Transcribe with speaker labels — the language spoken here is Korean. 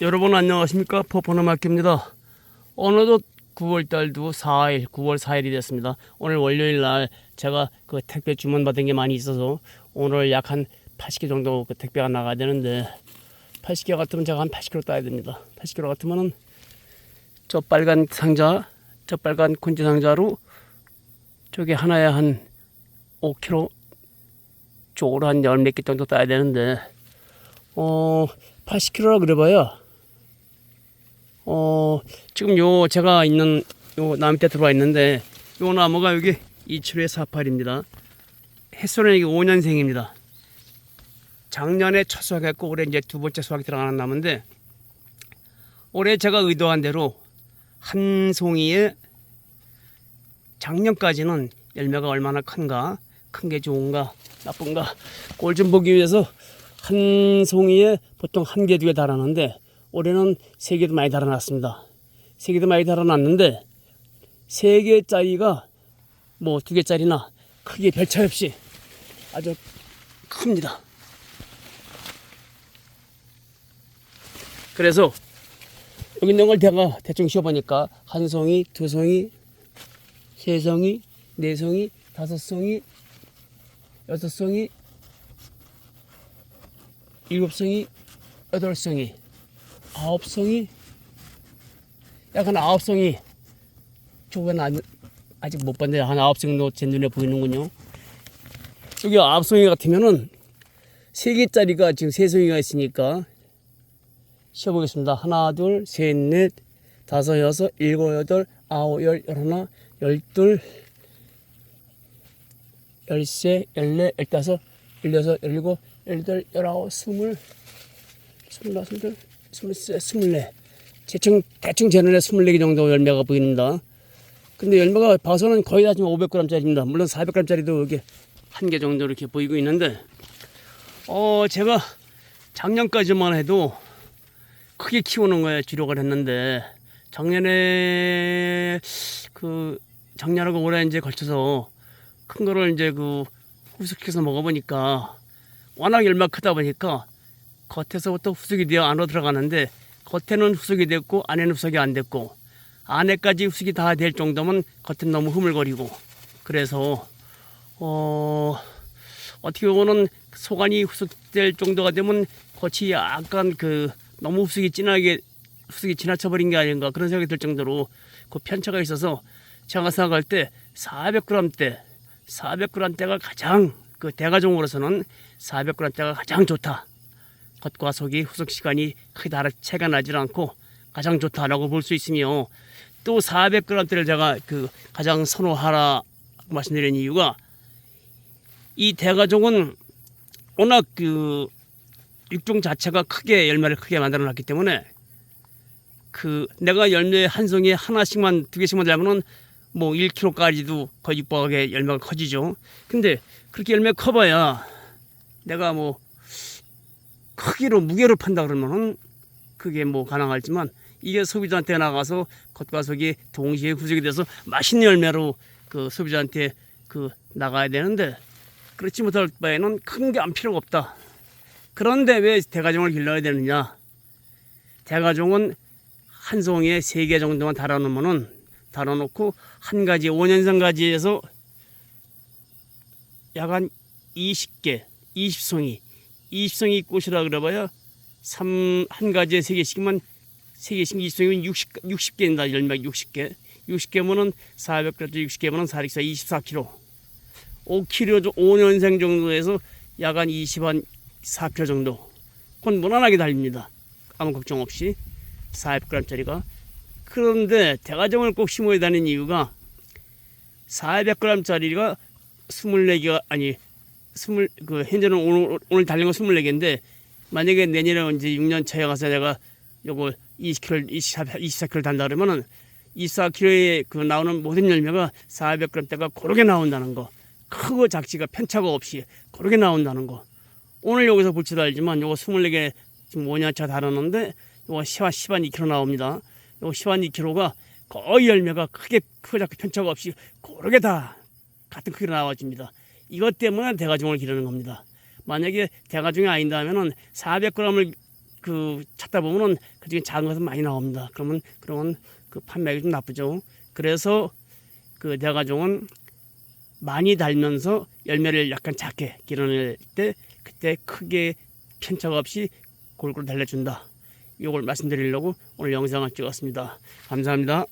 Speaker 1: 여러분 안녕하십니까? 포포너마켓입니다. 어느덧 9월달도 4일 9월 4일이 됐습니다. 오늘 월요일 날 제가 그 택배 주문 받은 게 많이 있어서 오늘 약 한 80개 정도 그 택배가 나가야 되는데 80개 같으면 제가 한 80kg 따야 됩니다. 80kg 같으면은 저 빨간 상자 저 빨간 콘지 상자로 저게 하나에 한 5kg 쪽으로 한 열 몇 개 정도 따야 되는데 어 80kg라 그래봐야 어 지금 요 제가 있는 요 나무 밑에 들어와 있는데 요 나무가 여기 27회 48입니다. 햇소는 이게 5년생입니다. 작년에 첫 수확했고 올해 이제 두 번째 수확이 들어가는 나무인데 올해 제가 의도한 대로 한 송이에 작년까지는 열매가 얼마나 큰가 큰 게 좋은가 나쁜가 그걸 좀 보기 위해서 한 송이에 보통 한 개 두 개 달아놨는데 올해는 세 개도 많이 달아놨습니다. 세 개도 많이 달아놨는데 세 개짜리가 뭐 두 개짜리나 크게 별 차이 없이 아주 큽니다. 그래서 여기 있는 걸 제가 대충 씌워보니까 한 송이, 두 송이, 세 송이, 네 송이, 다섯 송이, 여섯 송이, 일곱 송이, 여덟 송이, 아홉 송이, 약간 아홉 송이. 저건 아직, 아직 못 봤는데 한 아홉 정도 제 눈에 보이는군요. 여기 아홉 송이 같으면은 세 개짜리가 지금 세 송이가 있으니까 쉬어보겠습니다. 하나, 둘, 셋, 넷, 다섯, 여섯, 일곱, 여덟, 아홉, 열, 열하나, 열둘, 열세, 열네, 열다섯, 열여섯, 열일곱, 열여덟, 열아홉, 스물, 스물하나, 스물둘, 스물네. 대충, 대충 재는에 스물네 개 정도 열매가 보입니다. 근데 열매가 봐서는 거의 다 지금 500g짜리입니다. 물론 400g짜리도 여기 한개 정도 이렇게 보이고 있는데, 어, 제가 작년까지만 해도 크게 키우는 거에 주력을 했는데 작년에 그 작년하고 올해 이제 걸쳐서 큰 거를 이제 그 후숙해서 먹어보니까 워낙 열매 크다 보니까 겉에서부터 후숙이 되어 안으로 들어가는데 겉에는 후숙이 됐고 안에는 후숙이 안 됐고 안에까지 후숙이 다 될 정도면 겉은 너무 흐물거리고 그래서 어 어떻게 보면은 소관이 후숙될 정도가 되면 겉이 약간 그 너무 흡수기 진하게 흡수기 지나쳐 버린 게 아닌가 그런 생각이 들 정도로 그 편차가 있어서 제가 생각할 때 400g대 400g대가 가장 그 대가종으로서는 400g대가 가장 좋다 겉과 속이 후숙 시간이 크게 다르 차이가 나질 않고 가장 좋다라고 볼 수 있으며 또 400g대를 제가 그 가장 선호하라 말씀드린 이유가 이 대가종은 워낙 그 육종 자체가 크게 열매를 크게 만들어 놨기 때문에 그 내가 열매 한 송이에 하나씩만 두 개씩만 달면은 뭐 1kg까지도 거의 육박하게 열매가 커지죠. 근데 그렇게 열매 커봐야 내가 뭐 크기로 무게로 판다 그러면은 그게 뭐 가능하지만 이게 소비자한테 나가서 겉과 속이 동시에 구성이 돼서 맛있는 열매로 그 소비자한테 그 나가야 되는데 그렇지 못할 바에는 큰 게 안 필요가 없다. 그런데 왜 대가종을 길러야 되느냐? 대가종은 한 송이에 세 개 정도만 달아놓으면은 달아놓고 한 가지 5년생 가지에서 약 한 20개, 20송이, 20송이 꽃이라 그래봐야 3, 한 가지에 세 개씩만 세 개씩 20송이면 60, 60개입니다. 열매 60개. 60개면은 400g, 60개면은 464, 24kg. 5kg, 5년생 정도에서 약 한 20 한 4kg 정도. 그건 무난하게 달립니다. 아무 걱정 없이 400g짜리가. 그런데 대가정을 꼭 심어야 되는 이유가 400g짜리가 24개가 아니 20, 그 현재는 오늘 오늘 달린 거 24개인데 만약에 내년에 이제 6년 차에 가서 내가 요거 20kg, 24, 24kg 단다 그러면은 24kg에 그 나오는 모든 열매가 400g대가 고르게 나온다는 거. 크고 작지가 편차가 없이 고르게 나온다는 거. 오늘 여기서 볼지도 알지만 요거 24개 지금 5년 차 달았는데 요거 10, 10한 2kg 나옵니다. 요거 10한 2kg가 거의 열매가 크게 크고 작게 편차가 없이 고르게 다 같은 크기로 나와집니다. 이것 때문에 대가종을 기르는 겁니다. 만약에 대가종이 아닌다면은 400g을 그 찾다 보면은 그중에 작은 것은 많이 나옵니다. 그러면 그러면 그 판매하기 좀 나쁘죠. 그래서 그 대가종은 많이 달면서 열매를 약간 작게 길어낼 때 그때 크게 편차가 없이 골고루 달려준다. 이걸 말씀드리려고 오늘 영상을 찍었습니다. 감사합니다.